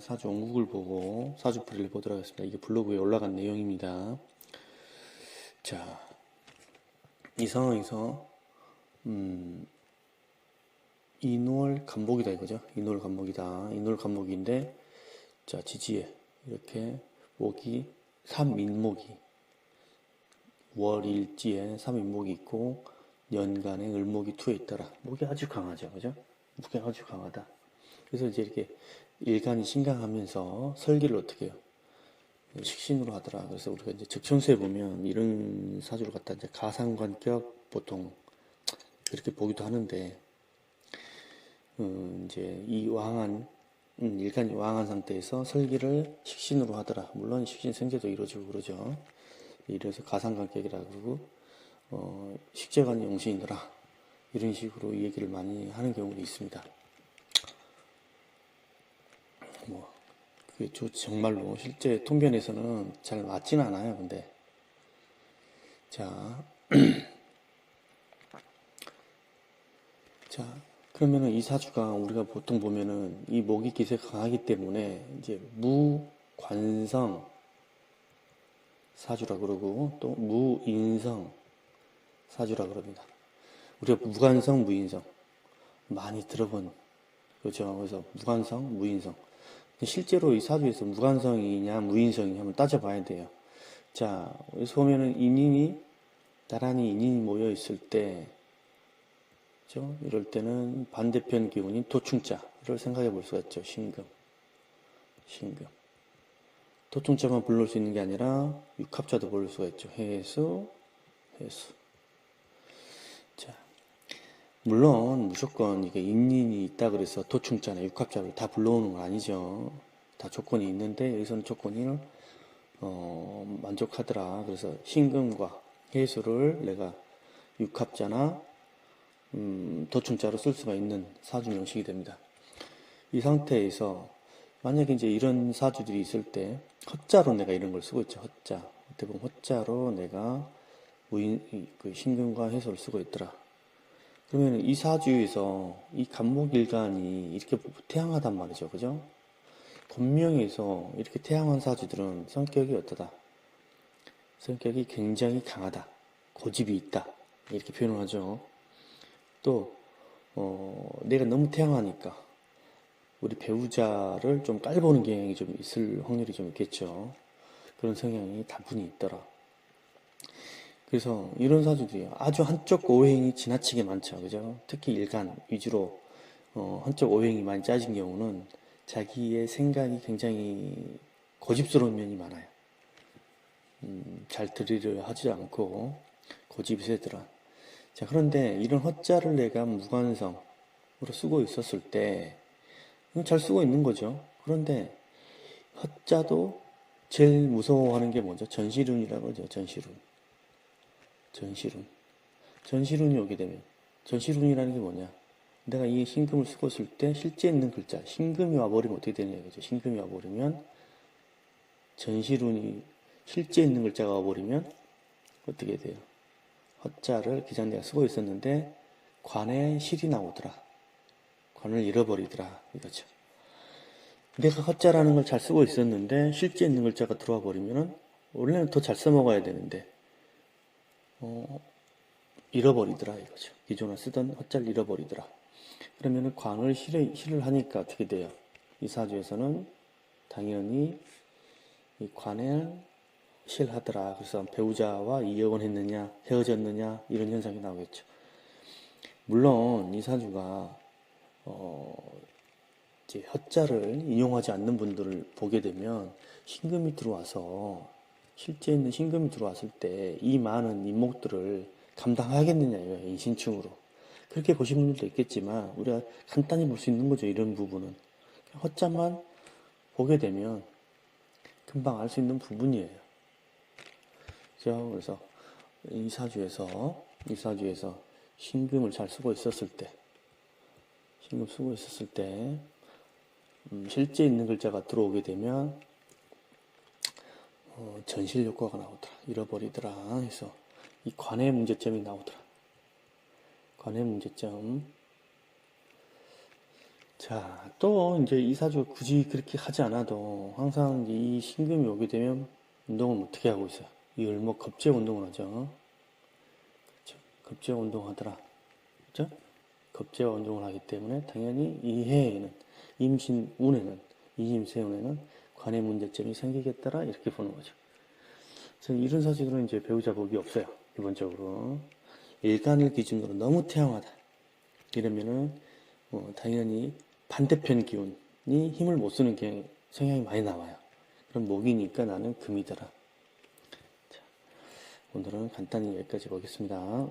사주 원국을 보고 사주풀이를 보도록 하겠습니다. 이게 블로그에 올라간 내용입니다. 자, 이 상황에서 음, 인월 간목이다 이거죠. 인월 간목이다. 인월 간목인데 자 지지에 이렇게 목이 삼인목이 월일지에 삼인목이 있고 연간에 을목이 투에 있더라. 목이 아주 강하죠, 그죠? 목이 아주 강하다. 그래서 이제 이렇게 일간이 신강하면서 설계를 어떻게 해요? 식신으로 하더라. 그래서 우리가 이제 적천수에 보면 이런 사주를 갖다 이제 가상관격 보통 그렇게 보기도 하는데, 음, 이제 이 왕한, 음, 일간이 왕한 상태에서 설계를 식신으로 하더라. 물론 식신 생제도 이루어지고 그러죠. 이래서 가상관격이라 그러고, 어, 식재관이 용신이더라. 이런 식으로 이 얘기를 많이 하는 경우도 있습니다. 뭐, 그게 저- 정말로 실제 통변에서는 잘 맞지는 않아요, 근데. 자. 자, 그러면은 이 사주가 우리가 보통 보면은 이 목이 기세가 강하기 때문에 이제 무관성 사주라 그러고 또 무인성 사주라 그럽니다. 우리가 무관성, 무인성 많이 들어본 그렇죠. 그래서 무관성, 무인성. 실제로 이 사주에서 무관성이냐 무인성이냐 한번 따져봐야 돼요. 자, 여기서 보면은 인인이 나란히 인인이 모여 있을 때, 그죠? 이럴 때는 반대편 기운인 도충자를 생각해 볼 수가 있죠. 신금, 신금. 도충자만 불러올 수 있는 게 아니라 육합자도 부를 수가 있죠. 해수, 해수. 자, 물론 무조건 이게 인인이 있다 그래서 도충자나 육합자를 다 불러오는 건 아니죠. 다 조건이 있는데 여기서는 조건을 어, 만족하더라. 그래서 신금과 해수를 내가 육합자나 음, 도충자로 쓸 수가 있는 사주 명식이 됩니다. 이 상태에서 만약에 이제 이런 사주들이 있을 때 헛자로 내가 이런 걸 쓰고 있죠. 헛자. 보면 헛자로 내가 이- 그 신금과 해수를 쓰고 있더라. 그러면 이 사주에서 이 간목일간이 이렇게 태양하단 말이죠. 그죠? 본명에서 이렇게 태양한 사주들은 성격이 어떠다? 성격이 굉장히 강하다. 고집이 있다. 이렇게 표현을 하죠. 또, 어, 내가 너무 태양하니까 우리 배우자를 좀 깔보는 경향이 좀 있을 확률이 좀 있겠죠. 그런 성향이 다분히 있더라. 그래서 이런 사주들이 아주 한쪽 오행이 지나치게 많죠. 그죠? 특히 일간 위주로 어, 한쪽 오행이 많이 짜진 경우는 자기의 생각이 굉장히 고집스러운 면이 많아요. 음, 잘 들이려 하지 않고 고집이 세더라. 자, 그런데 이런 헛자를 내가 무관성으로 쓰고 있었을 때, 잘 쓰고 있는 거죠. 그런데 헛자도 제일 무서워하는 게 뭐죠? 전시룬이라고 하죠. 전시룬. 전시룬. 전시룬이 오게 되면, 전시룬이라는 게 뭐냐? 내가 이 신금을 쓰고 있을 때 실제 있는 글자, 신금이 와버리면 어떻게 되냐 이거죠. 신금이 와버리면, 전시룬이 실제 있는 글자가 와버리면 어떻게 돼요? 헛자를 기장 내가 쓰고 있었는데 관에 실이 나오더라. 관을 잃어버리더라. 이거죠. 내가 헛자라는 걸 잘 쓰고 있었는데 실제 있는 글자가 들어와 버리면은 원래는 더 잘 써먹어야 되는데 어, 잃어버리더라 이거죠. 기존에 쓰던 헛자를 잃어버리더라. 그러면은 관을 실을, 실을 하니까 어떻게 돼요? 이 사주에서는 당연히 이 관을 실하더라. 그래서 배우자와 이혼을 했느냐, 헤어졌느냐, 이런 현상이 나오겠죠. 물론 이 사주가, 어, 이제 헛자를 인용하지 않는 분들을 보게 되면 신금이 들어와서 실제 있는 신금이 들어왔을 때 이 많은 인목들을 감당하겠느냐요, 인신충으로. 그렇게 보시는 분들도 있겠지만 우리가 간단히 볼 수 있는 거죠, 이런 부분은. 헛자만 보게 되면 금방 알 수 있는 부분이에요. 그죠? 그래서 이 사주에서 이 사주에서 신금을 잘 쓰고 있었을 때 신금 쓰고 있었을 때 음, 실제 있는 글자가 들어오게 되면 어, 전실 효과가 나오더라 잃어버리더라 해서 이 관의 문제점이 나오더라 관의 문제점 자, 또 이제 이 사주 굳이 그렇게 하지 않아도 항상 이 신금이 오게 되면 운동을 어떻게 하고 있어요? 이 을목 겁제 운동을 하죠. 그렇죠? 겁제 운동하더라. 그렇죠? 겁제 운동을 하기 때문에 당연히 이 해에는 임신 운에는 이임세 운에는 관의 문제점이 생기겠더라 이렇게 보는 거죠. 그래서 이런 사주들은 이제 배우자 복이 없어요. 기본적으로 일간을 기준으로 너무 태양하다. 이러면은 어, 당연히 반대편 기운이 힘을 못 쓰는 경향, 성향이 많이 나와요. 그럼 목이니까 나는 금이더라. 자, 오늘은 간단히 여기까지 보겠습니다.